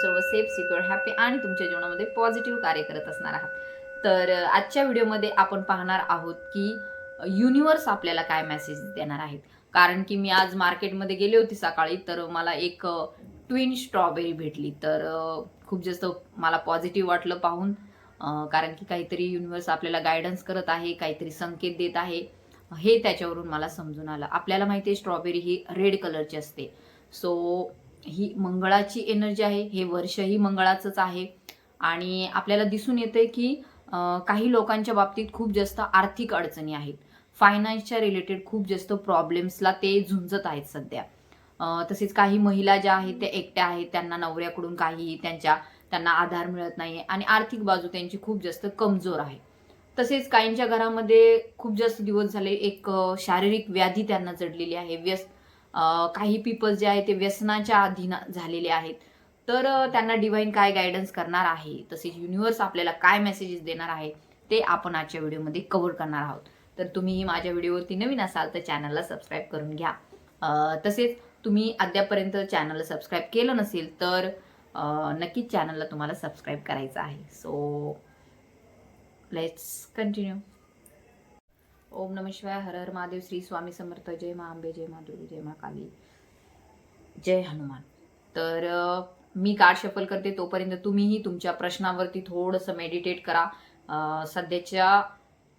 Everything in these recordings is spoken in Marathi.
सर्व सेफ सिक्युअर हॅपी आणि तुमच्या जीवनामध्ये पॉझिटिव्ह कार्य करत असणार आहात. तर आजच्या व्हिडिओमध्ये आपण पाहणार आहोत की युनिवर्स आपल्याला काय मेसेज देणार आहेत. कारण की मी आज मार्केटमध्ये गेले होते सकाळी तर मला एक ट्विन स्ट्रॉबेरी भेटली. तर खूप जास्त मला पॉझिटिव्ह वाटलं पाहून कारण की काहीतरी युनिवर्स आपल्याला गायडन्स करत आहे काहीतरी संकेत देत आहे. हे त्याच्यावरून मला समजून आलं. आपल्याला माहिती आहे स्ट्रॉबेरी ही रेड कलरची असते. सो ही मंगळाची एनर्जी आहे हे वर्षही मंगळाचंच आहे. आणि आपल्याला दिसून येते की काही लोकांच्या बाबतीत खूप जास्त आर्थिक अडचणी आहेत. फायनान्सच्या रिलेटेड खूप जास्त प्रॉब्लेम्सला ते झुंजत आहेत सध्या. तसेच काही महिला ज्या आहेत त्या एकट्या आहेत त्यांना नवऱ्याकडून काही त्यांच्या त्यांना आधार मिळत नाही आणि आर्थिक बाजू त्यांची खूप जास्त कमजोर आहे. तसेच काहींच्या घरामध्ये खूप जास्त दिवस झाले एक शारीरिक व्याधी त्यांना जडलेली आहे. व्यस्त काही पीपल जे आहे ते व्यसनाच्या अधीन झालेले आहेत. तर त्यांना डिवाईन काय गायडन्स करणार आहे? तसेच युनिव्हर्स आपल्याला काय मेसेजेस देणार आहे? ते आपण आजच्या व्हिडिओमध्ये कव्हर करणार आहोत. तर तुम्ही माझ्या व्हिडिओवरती नवीन असाल तर चॅनलला सबस्क्राईब करून घ्या. तसेच तुम्ही अद्यापर्यंत चॅनलला सबस्क्राईब केलं नसेल तर नक्कीच चॅनलला तुम्हाला सबस्क्राईब करायचं आहे. सो लेट्स कंटिन्यू ओम नम शिवाय हर हर महादेव श्री स्वामी समर्थ जय मा आंबे जय मा दुर्गे जय मा काली जय हनुमान. तर मी कार्ड शफल करते तोपर्यंत तुम्हीही तुमच्या प्रश्नावरती थोडंसं मेडिटेट करा. सध्याच्या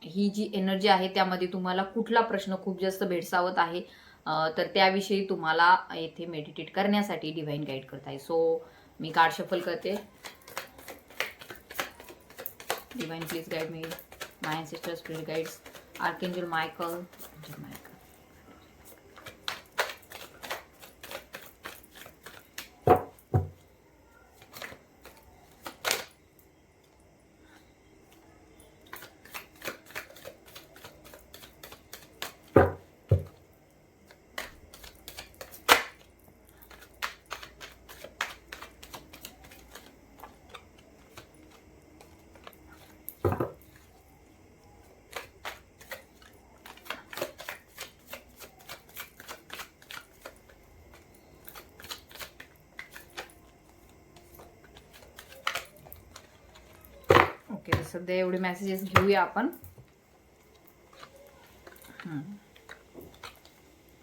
ही जी एनर्जी आहे त्यामध्ये तुम्हाला कुठला प्रश्न खूप जास्त भेडसावत आहे तर त्याविषयी तुम्हाला येथे मेडिटेट करण्यासाठी डिव्हाइन गाईड करत आहे सो मी कार्ड शफल करते. Divine please guide me my ancestor spirit guides Archangel Michael, सध्या एवढे मेसेजेस घेऊया आपण.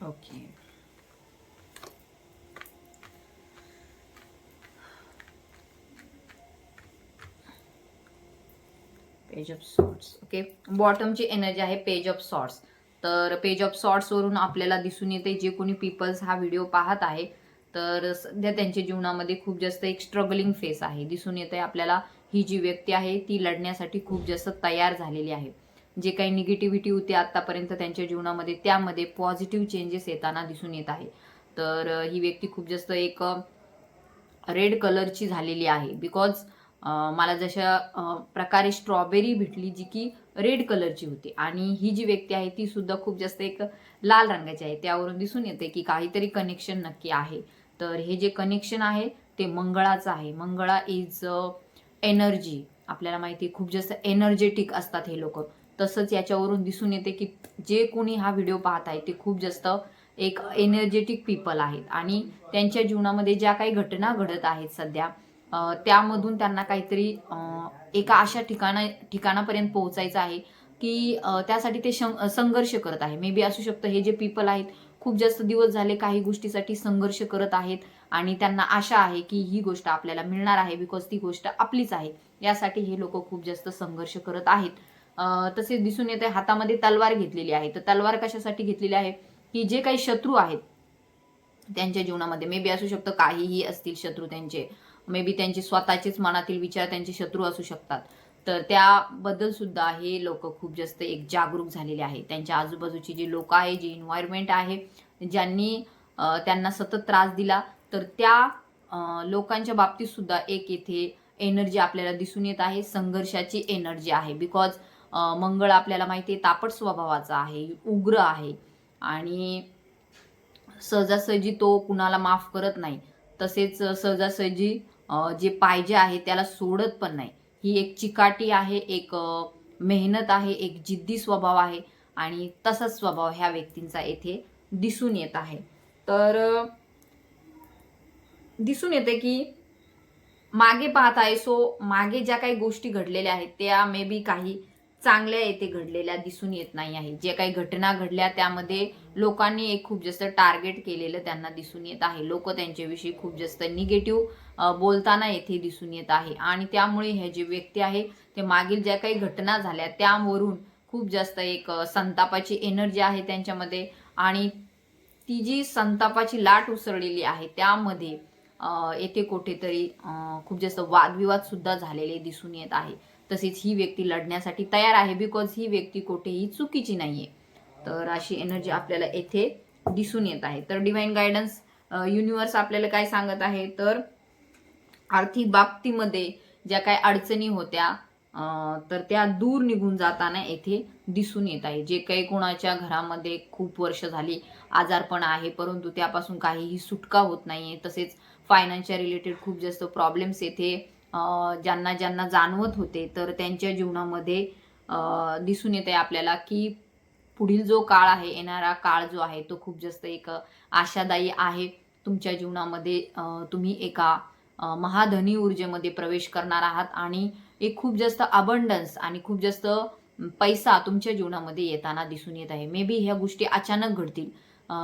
Okay page of swords okay बॉटमची energy आहे पेज ऑफ सॉर्ट्स तर पेज ऑफ सॉर्ट्सवरून आपल्याला दिसून येते जे कोणी पीपल्स हा व्हिडिओ पाहत आहे. तर सध्या त्यांच्या जीवनामध्ये खूप जास्त एक स्ट्रगलिंग फेस आहे. दिसून येते आपल्याला ही जी व्यक्ती आहे ती लढण्यासाठी खूप जास्त तयार झालेली आहे. जे काही निगेटिव्हिटी होती आत्तापर्यंत त्यांच्या जीवनामध्ये त्यामध्ये पॉझिटिव्ह चेंजेस येताना दिसून येत आहे. तर ही व्यक्ती खूप जास्त एक रेड कलरची झालेली आहे. बिकॉज मला जशा प्रकारे स्ट्रॉबेरी भेटली जी की रेड कलरची होती. आणि ही जी व्यक्ती आहे ती सुद्धा खूप जास्त एक लाल रंगाची आहे. त्यावरून दिसून येते की काहीतरी कनेक्शन नक्की आहे. तर हे जे कनेक्शन आहे ते मंगळाचं आहे. मंगळा इज एनर्जी आपल्याला माहिती आहे खूप जास्त एनर्जेटिक असतात हे लोक. तसंच याच्यावरून दिसून येते की जे कोणी हा व्हिडिओ पाहत आहे ते खूप जास्त एक एनर्जेटिक पीपल आहेत. आणि त्यांच्या जीवनामध्ये ज्या काही घटना घडत आहेत सध्या त्यामधून त्यांना काहीतरी एका अशा ठिकाणा ठिकाणापर्यंत पोहोचायचं आहे की त्यासाठी ते शं- संघर्ष करत आहे. मे बी असू शकतं हे जे पीपल आहेत खूप जास्त दिवस झाले काही गोष्टीसाठी संघर्ष करत आहेत. आणि त्यांना आशा आहे की ही गोष्ट आपल्याला मिळणार आहे बिकॉज ती गोष्ट आपलीच आहे. यासाठी हे लोक खूप जास्त संघर्ष करत आहेत. तसेच दिसून येते हातामध्ये तलवार घेतलेली आहे. तर तलवार कशासाठी घेतलेली आहे? की जे काही शत्रू आहेत त्यांच्या जीवनामध्ये. मे बी असू शकतं काहीही असतील शत्रू त्यांचे. मे बी त्यांचे स्वतःचेच मनातील विचार त्यांचे शत्रू असू शकतात. तर त्याबद्दल सुद्धा हे लोक खूप जास्त एक जागरूक झालेले आहे त्यांच्या आजूबाजूची जी लोक आहे जी इन्व्हायरमेंट आहे ज्यांनी त्यांना सतत त्रास दिला तर त्या लोकांच्या बाबतीत सुद्धा एक येथे एनर्जी आपल्याला दिसून येत आहे संघर्षाची एनर्जी आहे. बिकॉज मंगळ आपल्याला माहिती आहे तापट स्वभावाचा आहे उग्र आहे. आणि सहजासहजी तो कुणाला माफ करत नाही. तसेच सहजासहजी जे पाहिजे आहे त्याला सोडत पण नाही. ही एक चिकाटी आहे एक मेहनत आहे एक जिद्दी स्वभाव आहे. आणि तसाच स्वभाव ह्या व्यक्तींचा येथे दिसून येत आहे. तर दिसून येते की मागे पाहत आहे सो मागे ज्या काही गोष्टी घडलेल्या आहेत त्या मे बी काही चांगल्या येथे घडलेल्या दिसून येत नाही आहे. जे काही घटना घडल्या त्यामध्ये लोकांनी एक खूप जास्त टार्गेट केलेलं त्यांना दिसून येत आहे. लोक त्यांच्याविषयी खूप जास्त निगेटिव्ह बोलताना येथे दिसून येत आहे. आणि त्यामुळे हे जे व्यक्ती आहे ते मागील ज्या काही घटना झाल्या त्यावरून खूप जास्त एक संतापाची एनर्जी आहे त्यांच्यामध्ये. आणि ती जी संतापाची लाट उसळलेली आहे त्यामध्ये येथे कुठेतरी खूप जास्त वादविवादसुद्धा झालेले दिसून येत आहे. तसेच ही व्यक्ती लढण्यासाठी तयार आहे बिकॉज ही व्यक्ती कुठेही चुकीची नाहीये. तर अशी एनर्जी आपल्याला येथे दिसून येत आहे. तर डिव्हाइन गायडन्स युनिवर्स आपल्याला काय सांगत आहे? तर आर्थिक बाबतीमध्ये ज्या काही अडचणी होत्या तर त्या दूर निघून जाताना येथे दिसून येत आहे. जे काही कोणाच्या घरामध्ये खूप वर्ष झाली आजारपण आहे परंतु त्यापासून काहीही सुटका होत नाहीये. तसेच फायनान्शियल रिलेटेड खूप जास्त प्रॉब्लेम्स येथे ज्यांना ज्यांना जाणवत होते तर त्यांच्या जीवनामध्ये दिसून येत आहे आपल्याला की पुढील जो काळ आहे येणारा काळ जो आहे तो खूप जास्त एक आशादायी आहे. तुमच्या जीवनामध्ये तुम्ही एका महाधनी ऊर्जेमध्ये प्रवेश करणार आहात आणि एक खूप जास्त अबंडन्स आणि खूप जास्त पैसा तुमच्या जीवनामध्ये येताना दिसून येत आहे. मे बी ह्या गोष्टी अचानक घडतील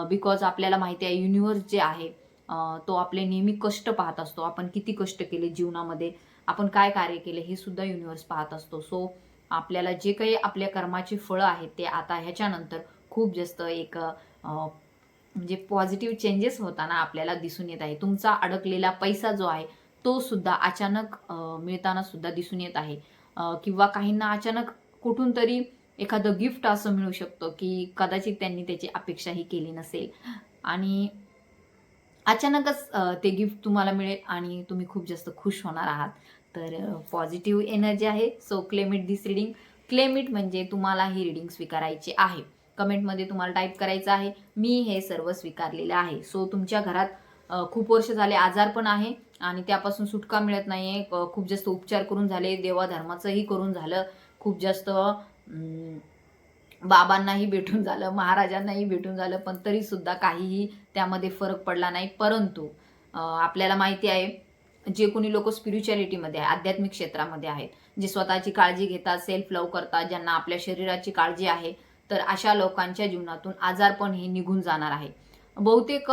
बिकॉज आपल्याला माहिती आहे युनिवर्स जे आहे तो आपले नेहमी कष्ट पाहत असतो. आपण किती कष्ट केले जीवनामध्ये? आपण काय कार्य केले? हे सुद्धा युनिव्हर्स पाहत असतो. सो आपल्याला जे काही आपल्या कर्माची फळं आहेत ते आता ह्याच्यानंतर खूप जास्त एक म्हणजे पॉझिटिव्ह चेंजेस होताना आपल्याला दिसून येत आहे. तुमचा अडकलेला पैसा जो आहे तो सुद्धा अचानक मिळताना सुद्धा दिसून येत आहे. किंवा काहींना अचानक कुठून तरी एखादं गिफ्ट असं मिळू शकतं की कदाचित त्यांनी त्याची अपेक्षाही केली नसेल. आणि अचानकच ते गिफ्ट तुम्हाला मिळेल आणि तुम्ही खूप जास्त खुश होणार आहात. तर पॉझिटिव्ह एनर्जी आहे. So claim it this reading. Claim it म्हणजे तुम्हाला ही रिडिंग स्वीकारायची आहे. कमेंटमध्ये तुम्हाला टाईप करायचं आहे. मी हे सर्व स्वीकारलेलं आहे. सो तुमच्या घरात खूप वर्ष झाले आजार पण आहे आणि त्यापासून सुटका मिळत नाही आहे खूप जास्त उपचार करून झाले. देवाधर्माचंही करून झालं. खूप जास्त बाबांनाही भेटून झालं महाराजांनाही भेटून झालं पण तरी सुद्धा काहीही त्यामध्ये फरक पडला नाही. परंतु आपल्याला माहिती आहे जे कोणी लोक स्पिरिच्युअलिटीमध्ये आहे आध्यात्मिक क्षेत्रामध्ये आहेत जे स्वतःची काळजी घेतात सेल्फ लव करतात ज्यांना आपल्या शरीराची काळजी आहे तर अशा लोकांच्या जीवनातून आजारपण हे निघून जाणार आहे. बहुतेक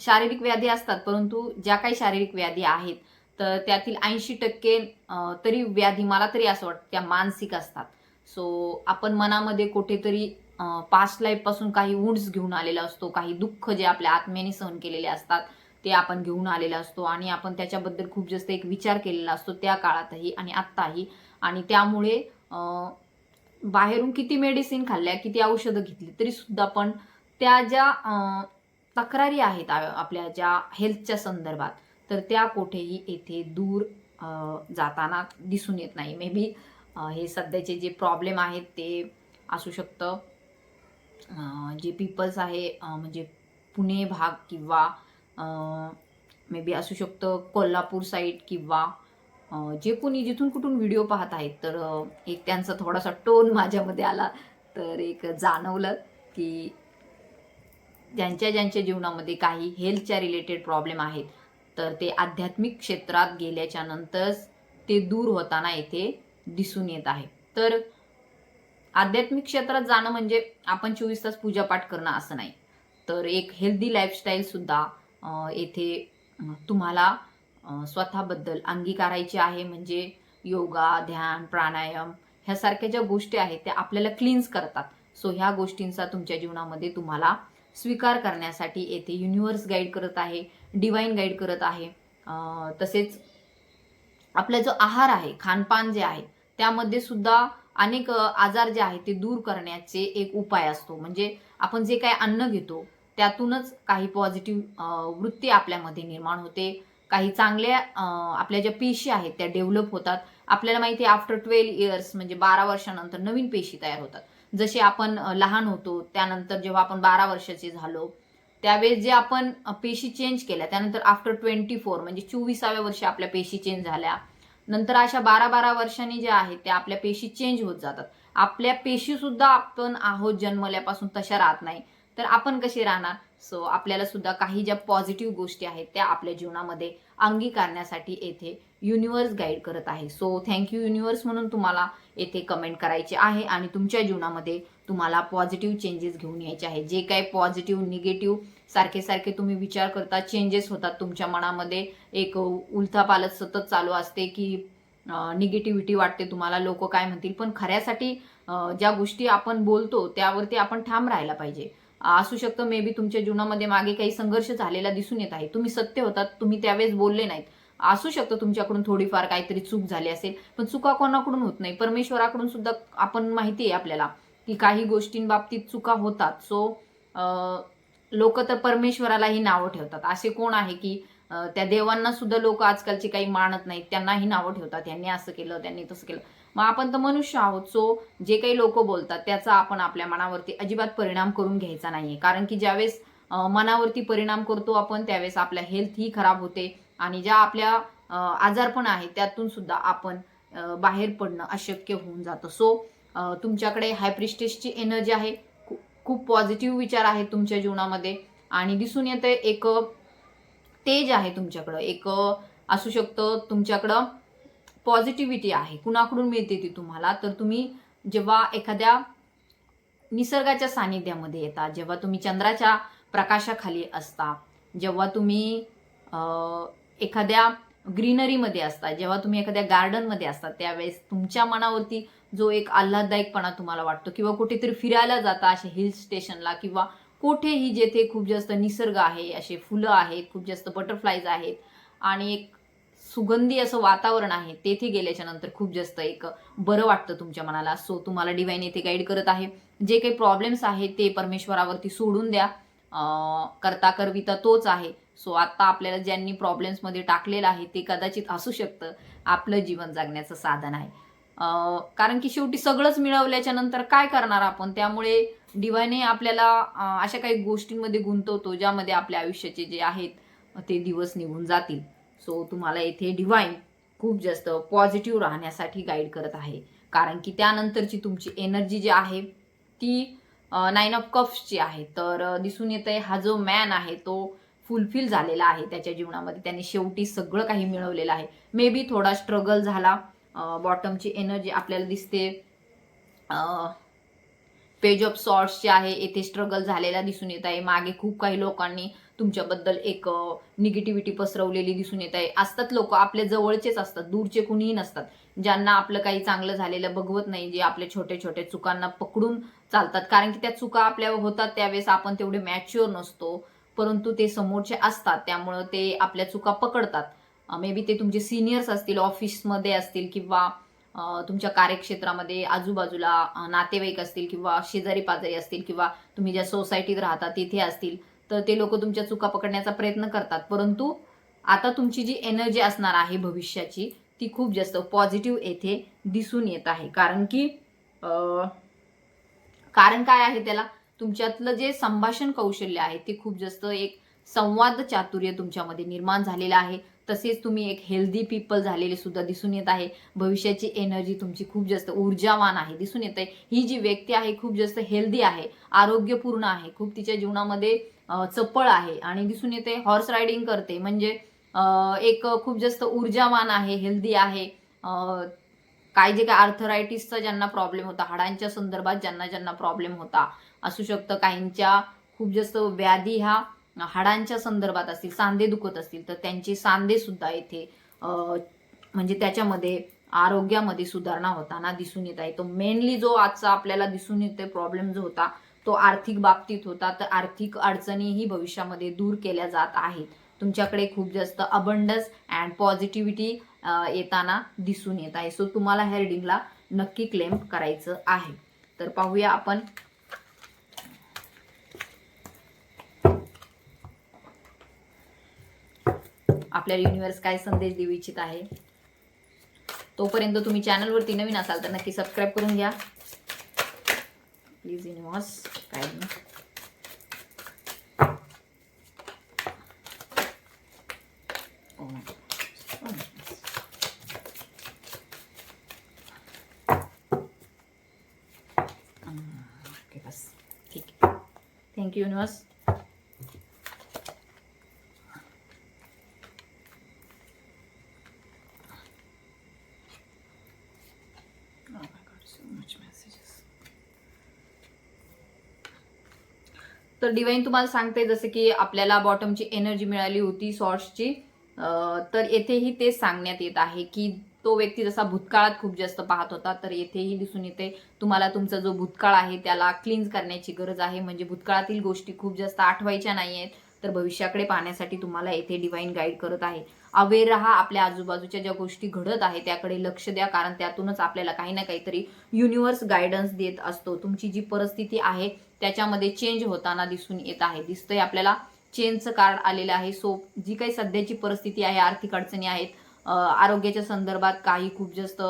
शारीरिक व्याधी असतात परंतु ज्या काही शारीरिक व्याधी आहेत तर त्यातील ऐंशी टक्के तरी व्याधी मला तरी असं वाटतं त्या मानसिक असतात. सो आपण मनामध्ये कुठेतरी पास्ट लाईफपासून काही वुंड्स घेऊन आलेला असतो काही दुःख जे आपल्या आत्म्याने सहन केलेले असतात ते आपण घेऊन आलेला असतो. आणि आपण त्याच्याबद्दल खूप जास्त एक विचार केलेला असतो त्या काळातही आणि आत्ताही. आणि त्यामुळे बाहेरून किती मेडिसिन खाल्ल्या किती औषधं घेतली तरी सुद्धा पण त्या ज्या तक्रारी आहेत आपल्या ज्या हेल्थच्या संदर्भात तर त्या कुठेही येथे दूर जाताना दिसून येत नाही. मे बी हे सध्याचे जे प्रॉब्लेम आहेत ते असू शकतं. जे पीपल्स आहे म्हणजे पुणे भाग किंवा मे बी असू शकतं कोल्हापूर साईड किंवा जे कोणी जिथून कुठून व्हिडिओ पाहत आहेत तर एक त्यांचा थोडासा टोन माझ्यामध्ये आला. तर एक जाणवलं की ज्यांच्या ज्यांच्या जीवनामध्ये काही हेल्थच्या रिलेटेड प्रॉब्लेम आहेत तर ते आध्यात्मिक क्षेत्रात गेल्याच्यानंतरच ते दूर होताना येथे दिसून येत आहे. तर आध्यात्मिक क्षेत्रात जाणं म्हणजे आपण चोवीस तास पूजापाठ करणं असं नाही. तर एक हेल्दी लाईफस्टाईल सुद्धा येथे तुम्हाला स्वतःबद्दल अंगीकारायची आहे. म्हणजे योगा ध्यान प्राणायाम ह्यासारख्या ज्या गोष्टी आहेत त्या आपल्याला क्लीन्स करतात. सो ह्या गोष्टींचा तुमच्या जीवनामध्ये तुम्हाला स्वीकार करण्यासाठी येथे युनिव्हर्स गाईड करत आहे डिवाईन गाईड करत आहे. तसेच आपला जो आहार आहे खानपान जे आहे त्यामध्ये सुद्धा अनेक आजार जे आहेत ते दूर करण्याचे एक उपाय असतो. म्हणजे आपण जे काही अन्न घेतो त्यातूनच काही पॉझिटिव्ह वृत्ती आपल्यामध्ये निर्माण होते. काही चांगल्या आपल्या ज्या पेशी आहेत त्या डेव्हलप होतात. आपल्याला माहिती आहे आफ्टर ट्वेल्व इयर्स म्हणजे बारा वर्षानंतर नवीन पेशी तयार होतात. जसे आपण लहान होतो त्यानंतर जेव्हा आपण बारा वर्षाचे झालो त्यावेळेस जे आपण पेशी चेंज केल्या त्यानंतर आफ्टर ट्वेंटी फोर म्हणजे चोवीसाव्या वर्षी आपल्या पेशी चेंज झाल्या. नंतर अशा बारा बारा वर्षांनी ज्या आहेत त्या आपल्या पेशी चेंज होत जातात. आपल्या पेशी सुद्धा आपण आहोत जन्मल्यापासून तशा राहत नाही. तर तर आपण कसे राहणार? सो आपल्याला सुद्धा काही ज्या पॉझिटिव्ह गोष्टी आहेत त्या आपल्या जीवनामध्ये अंगीकारण्यासाठी येथे युनिवर्स गाईड करत आहे. सो थँक्यू युनिवर्स म्हणून तुम्हाला येथे कमेंट करायचे आहे आणि तुमच्या जीवनामध्ये तुम्हाला पॉझिटिव्ह चेंजेस घेऊन यायचे आहे. जे काही पॉझिटिव्ह निगेटिव्ह सारखे सारखे तुम्ही विचार करता चेंजेस होतात तुमच्या मनामध्ये. एक उलथापालथ सतत चालू असते की निगेटिव्हिटी वाटते तुम्हाला. लोक काय म्हणतील? पण खऱ्यासाठी ज्या गोष्टी आपण बोलतो त्यावरती आपण ठाम राहायला पाहिजे. असू शकतं मे बी तुमच्या जीवनामध्ये मागे काही संघर्ष झालेला दिसून येत आहे. तुम्ही सत्य होतात तुम्ही त्यावेळेस बोलले नाहीत. असू शकतं तुमच्याकडून थोडीफार काहीतरी चूक झाली असेल पण चुका कोणाकडून होत नाही? परमेश्वराकडून सुद्धा आपण माहिती आहे आपल्याला की काही गोष्टींबाबतीत चुका होतात. सो लोक तर परमेश्वरालाही नावं ठेवतात. असे कोण आहे की त्या देवांना सुद्धा लोक आजकालची काही मानत नाहीत. त्यांनाही नावं ठेवतात. यांनी असं केलं त्यांनी तसं केलं. मग आपण तर मनुष्य आहोत. सो जे काही लोक बोलतात त्याचा आपण आपल्या मनावरती अजिबात परिणाम करून घ्यायचा नाहीये. कारण की ज्यावेळेस मनावरती परिणाम करतो आपण त्यावेळेस आपल्या हेल्थ ही खराब होते. आणि ज्या आपल्या आजारपण आहे त्यातून सुद्धा आपण बाहेर पडणं अशक्य होऊन जातं. सो तुमच्याकडे हायप्रिस्टेसची एनर्जी आहे. खूप पॉझिटिव्ह विचार आहेत तुमच्या जीवनामध्ये. आणि दिसून येतं एक तेज आहे तुमच्याकडं. एक असू शकतं तुमच्याकडं पॉझिटिव्हिटी आहे. कुणाकडून मिळते ती तुम्हाला? तर तुम्ही जेव्हा एखाद्या निसर्गाच्या सानिध्यामध्ये येता जेव्हा तुम्ही चंद्राच्या प्रकाशाखाली असता जेव्हा तुम्ही एखाद्या ग्रीनरीमध्ये असता जेव्हा तुम्ही एखाद्या गार्डनमध्ये असता त्यावेळेस तुमच्या मनावरती जो एक आल्हाददायकपणा तुम्हाला वाटतो किंवा कुठेतरी फिरायला जाता असे हिल स्टेशनला किंवा कुठेही जेथे खूप जास्त निसर्ग आहे असे फुलं आहेत खूप जास्त बटरफ्लायज आहेत आणि एक सुगंधी असं वातावरण आहे तेथे गेल्याच्यानंतर खूप जास्त एक बरं वाटतं तुमच्या मनाला. सो तुम्हाला डिवाईन येथे गाईड करत आहे. जे काही प्रॉब्लेम्स आहेत ते परमेश्वरावरती सोडून द्या. करता करविता तोच आहे. सो आता आपल्याला ज्यांनी प्रॉब्लेम्समध्ये टाकलेलं आहे ते कदाचित असू शकतं. आपलं जीवन जगण्याचं साधन आहे. कारण की शेवटी सगळंच मिळवल्याच्या नंतर काय करणार आपण? त्यामुळे डिवाईने आपल्याला अशा काही गोष्टींमध्ये गुंतवतो ज्यामध्ये आपल्या आयुष्याचे जे आहेत ते दिवस निघून जातील. सो तुम्हाला येथे डिवाईन खूप जास्त पॉझिटिव्ह राहण्यासाठी गाईड करत आहे. कारण की त्यानंतरची तुमची एनर्जी जी आहे ती नाईन ऑफ कप्सची आहे. तर दिसून येत आहे हा जो मॅन आहे तो फुलफिल झालेला आहे त्याच्या जीवनामध्ये. त्याने शेवटी सगळं काही मिळवलेलं आहे. मे बी थोडा स्ट्रगल झाला. बॉटमची एनर्जी आपल्याला दिसते. पेज ऑफ सॉर्ट्सचे आहे येथे स्ट्रगल झालेला दिसून येत आहे. मागे खूप काही लोकांनी तुमच्याबद्दल एक निगेटिव्हिटी पसरवलेली दिसून येत आहे. असतात लोक आपल्या जवळचेच असतात. दूरचे कुणीही नसतात. ज्यांना आपलं काही चांगलं झालेलं बघवत नाही जे आपल्या छोट्या छोट्या चुकांना पकडून चालतात. कारण की त्या चुका आपल्या होतात त्यावेळेस आपण तेवढे मॅच्युअर नसतो. परंतु ते समोरचे असतात त्यामुळं ते आपल्या चुका पकडतात. मे बी ते तुमचे सिनियर्स असतील ऑफिसमध्ये असतील किंवा तुमच्या कार्यक्षेत्रामध्ये आजूबाजूला नातेवाईक असतील किंवा शेजारी पाजारी असतील किंवा तुम्ही ज्या सोसायटीत राहता तिथे असतील तर ते लोक तुमच्या चुका पकडण्याचा प्रयत्न करतात. परंतु आता तुमची जी एनर्जी असणार आहे भविष्याची ती खूप जास्त पॉझिटिव्ह येथे दिसून येत आहे. कारण की कारण काय आहे त्याला? तुमच्यातलं जे संभाषण कौशल्य आहे ते खूप जास्त एक संवाद चातुर्य तुमच्यामध्ये निर्माण झालेलं आहे. तसेच तुम्ही एक हेल्दी पीपल झालेले सुद्धा दिसून येत आहे. भविष्याची एनर्जी तुमची खूप जास्त ऊर्जावान आहे दिसून येत आहे ही जी व्यक्ती आहे खूप जास्त हेल्दी आहे आरोग्यपूर्ण आहे खूप तिच्या जीवनामध्ये चपळ आहे आणि दिसून येते हॉर्स रायडिंग करते. म्हणजे एक खूप जास्त ऊर्जावान आहे हेल्दी आहे. काय जे काय आर्थरायटिसचा ज्यांना प्रॉब्लेम होता हाडांच्या संदर्भात ज्यांना ज्यांना प्रॉब्लेम होता असू शकतं काहींच्या खूप जास्त व्याधी ह्या हाडांच्या संदर्भात असतील सांधे दुखत असतील तर त्यांचे सांधे सुद्धा येथे म्हणजे त्याच्यामध्ये आरोग्यामध्ये सुधारणा होताना दिसून येत आहे. तो मेनली जो आजचा आपल्याला दिसून येतोय प्रॉब्लेम जो होता तो आर्थिक बाबतीत होता तर आर्थिक अडचणीही भविष्यामध्ये दूर केल्या जात आहेत. तुमच्याकडे खूप जास्त अबंडस अँड पॉझिटिव्हिटी येताना दिसून येत आहे. सो तुम्हाला ह्या रिडिंगला नक्की क्लेम करायचं आहे. तर पाहूया आपण. आपल्याला युनिव्हर्स काय संदेश देऊ इच्छित आहे? तोपर्यंत तुम्ही चॅनलवरती नवीन असाल तर नक्की सबस्क्राईब करून घ्या. प्लीज युनिव्हर्स काय आहे थँक्यू युनिवर्स Oh तर डिवाईन तुम्हाला सांगते जसं की आपल्याला बॉटमची एनर्जी मिळाली होती सॉर्ट्सची तर येथेही तेच सांगण्यात येत आहे की तो व्यक्ती जसा भूतकाळात खूप जास्त पाहत होता तर येथेही दिसून येते तुम्हाला तुमचा जो भूतकाळ आहे त्याला क्लीन्स करण्याची गरज आहे. म्हणजे भूतकाळातील गोष्टी खूप जास्त आठवायच्या नाही आहेत तर भविष्याकडे पाहण्यासाठी तुम्हाला येथे डिवाईन गाईड करत आहे. अवेअर राहा आपल्या आजूबाजूच्या ज्या गोष्टी घडत आहे त्याकडे लक्ष द्या कारण त्यातूनच आपल्याला काही ना काहीतरी युनिव्हर्स गायडन्स देत असतो. तुमची जी परिस्थिती आहे त्याच्यामध्ये चेंज होताना दिसून येत आहे. दिसतंय आपल्याला चेंजचं कार्ड आलेलं आहे. सो जी काही सध्याची परिस्थिती आहे आर्थिक अडचणी आहेत आरोग्याच्या संदर्भात काही खूप जास्त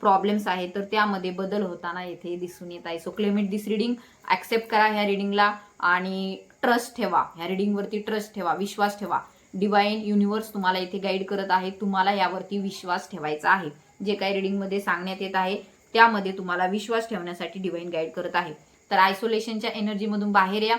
प्रॉब्लेम्स आहेत तर त्यामध्ये बदल होताना येथे दिसून येत आहे. So claim it this reading accept करा ह्या रिडिंगला आणि ट्रस्ट ठेवा. ह्या रिडिंगवरती ट्रस्ट ठेवा विश्वास ठेवा. डिवाईन युनिव्हर्स तुम्हाला इथे गाईड करत आहे तुम्हाला यावरती विश्वास ठेवायचा आहे. जे काही रिडिंगमध्ये सांगण्यात येत आहे त्यामध्ये तुम्हाला विश्वास ठेवण्यासाठी डिवाईन गाईड करत आहे. तर आयसोलेशनच्या एनर्जीमधून बाहेर या.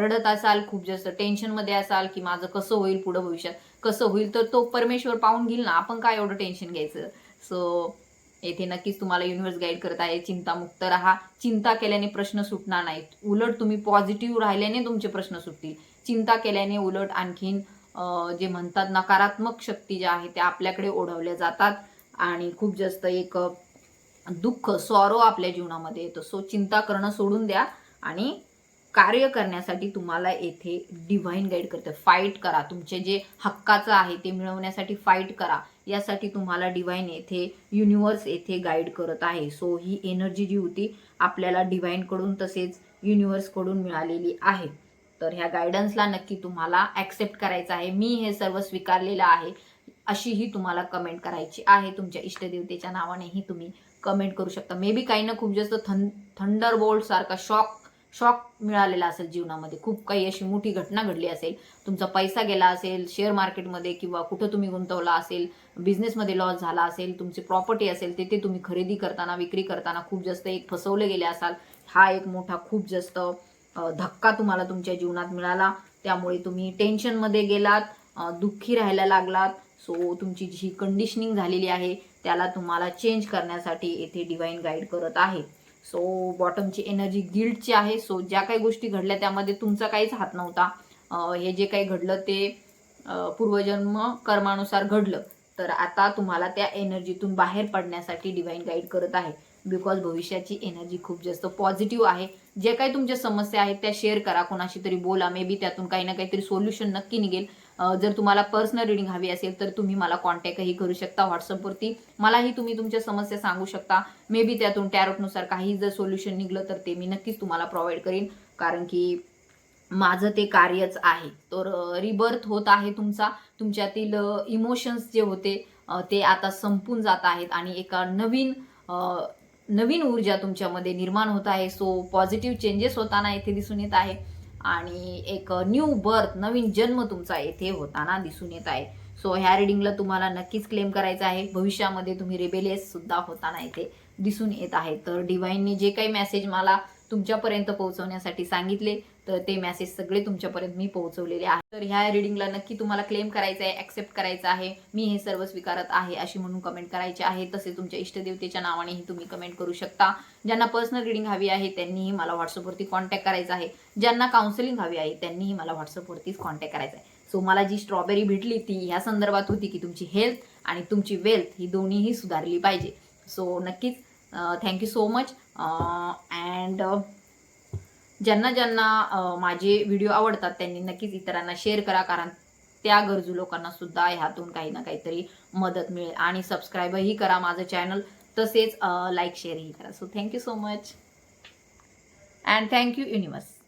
रडत असाल खूप जास्त टेन्शनमध्ये असाल की माझं कसं होईल पुढं भविष्यात कसं होईल तर तो परमेश्वर पाहून घेईल ना आपण काय एवढं टेन्शन घ्यायचं? सो येथे नक्कीच तुम्हाला युनिव्हर्स गाईड करत आहे चिंतामुक्त राहा. चिंता केल्याने प्रश्न सुटणार नाहीत. उलट तुम्ही पॉझिटिव्ह राहिल्याने तुमचे प्रश्न सुटतील. चिंता केल्याने उलट आणखीन जे म्हणतात नकारात्मक शक्ती ज्या आहे त्या आपल्याकडे ओढवल्या जातात. आणि खूप जास्त एक दुःख सॉरो आपल्या जीवनामध्ये येतो. सो चिंता करणं सोडून द्या. आणि कार्य करण्यासाठी तुम्हाला येथे डिव्हाइन गाईड करते. फाईट करा. तुमचे जे हक्काचं आहे ते मिळवण्यासाठी फाईट करा. यासाठी तुम्हाला डिव्हाइन येथे युनिवर्स येथे गाईड करत आहे. सो ही एनर्जी जी होती आपल्याला डिव्हाइनकडून तसेच युनिवर्सकडून मिळालेली आहे. तर ह्या गायडन्सला नक्की तुम्हाला ॲक्सेप्ट करायचं आहे. मी हे सर्व स्वीकारलेलं आहे. अशीही तुम्हाला कमेंट करायची आहे. तुमच्या इष्टदेवतेच्या नावानेही तुम्ही कमेंट करू शकता. मे बी काही ना खूप जास्त थं थंडर बोल्ट सारखा शॉक शॉक मिळालेला असेल जीवनामध्ये. खूप काही अशी मोठी घटना घडली असेल. तुमचा पैसा गेला असेल शेअर मार्केटमध्ये किंवा कुठं तुम्ही गुंतवला असेल बिझनेसमध्ये लॉस झाला असेल तुमची प्रॉपर्टी असेल तिथे तुम्ही खरेदी करताना विक्री करताना खूप जास्त एक फसवले गेले असाल. हा एक मोठा खूप जास्त धक्का तुम्हाला तुमच्या जीवनात मिळाला. त्यामुळे तुम्ही टेन्शनमध्ये गेलात दुःखी राहायला लागलात. सो तुमची जी कंडिशनिंग झालेली आहे त्याला तुम्हाला चेंज करण्यासाठी येथे डिवाईन गाईड करत आहे. सो बॉटमची एनर्जी गिल्टची आहे सो ज्या काही गोष्टी घडल्या त्यामध्ये तुमचा काहीच हात नव्हता. हे जे काही घडलं ते पूर्वजन्म कर्मानुसार घडलं. तर आता तुम्हाला त्या एनर्जीतून बाहेर पडण्यासाठी डिवाईन गाईड करत आहे. बिकॉज भविष्याची एनर्जी खूप जास्त पॉझिटिव्ह आहे. जे काही तुमच्या समस्या आहेत त्या शेअर करा. कोणाशी तरी बोला. मे बी त्यातून काही ना काहीतरी सोल्युशन नक्की निघेल. जर तुम्हाला पर्सनल रिडिंग हवी असेल तर तुम्ही मला कॉन्टॅक्टही करू शकता व्हॉट्सअपवरती मलाही तुम्ही तुमच्या समस्या सांगू शकता. मे बी त्यातून टॅरोटनुसार काही जर सोल्युशन निघलं तर ते मी नक्कीच तुम्हाला प्रोव्हाइड करीन. कारण की माझं ते कार्यच आहे. तर रिबर्थ होत आहे तुमचा. तुमच्यातील इमोशन्स जे होते ते आता संपून जात आहेत आणि एका नवीन नवीन ऊर्जा तुमच्यामध्ये निर्माण होत आहे. सो पॉझिटिव्ह चेंजेस होताना येथे दिसून येत आहे. आणि एक न्यू बर्थ नवीन जन्म तुमचा येथे होताना दिसून येत आहे. सो ह्या रिडिंगला तुम्हाला नक्कीच क्लेम करायचं आहे. भविष्यामध्ये तुम्ही रेबेलियस सुद्धा होताना येथे दिसून येत आहे. तर डिवाईनने जे काही मेसेज मला तुमच्यापर्यंत पोहोचवण्यासाठी सांगितले तर ते मेसेज सगळे तुमच्यापर्यंत मी पोहोचवलेले आहे तर ह्या रिडिंगला नक्की तुम्हाला क्लेम करायचं आहे ऍक्सेप्ट करायचं आहे. मी हे सर्व स्वीकारत आहे अशी म्हणून कमेंट करायची आहे तसे तुमच्या इष्टदेवतेच्या नावानेही तुम्ही कमेंट करू शकता. ज्यांना पर्सनल रिडिंग हवी आहे त्यांनीही मला व्हॉट्सअपवरती कॉन्टॅक्ट करायचा आहे. ज्यांना काउन्सिलिंग हवी आहे त्यांनीही मला व्हॉट्सअपवरतीच कॉन्टॅक्ट करायचा आहे. सो मला जी स्ट्रॉबेरी भेटली ती ह्या संदर्भात होती की तुमची हेल्थ आणि तुमची वेल्थ ही दोन्हीही सुधारली पाहिजे. सो नक्कीच थँक्यू सो मच अँड ज्यांना ज्यांना माझे व्हिडिओ आवडतात त्यांनी नक्कीच इतरांना शेअर करा. कारण त्या गरजू लोकांना सुद्धा ह्यातून काही ना काहीतरी मदत मिळेल. आणि सबस्क्राईबही करा माझं चॅनल तसेच लाईक शेअरही करा. So thank you so much and thank you universe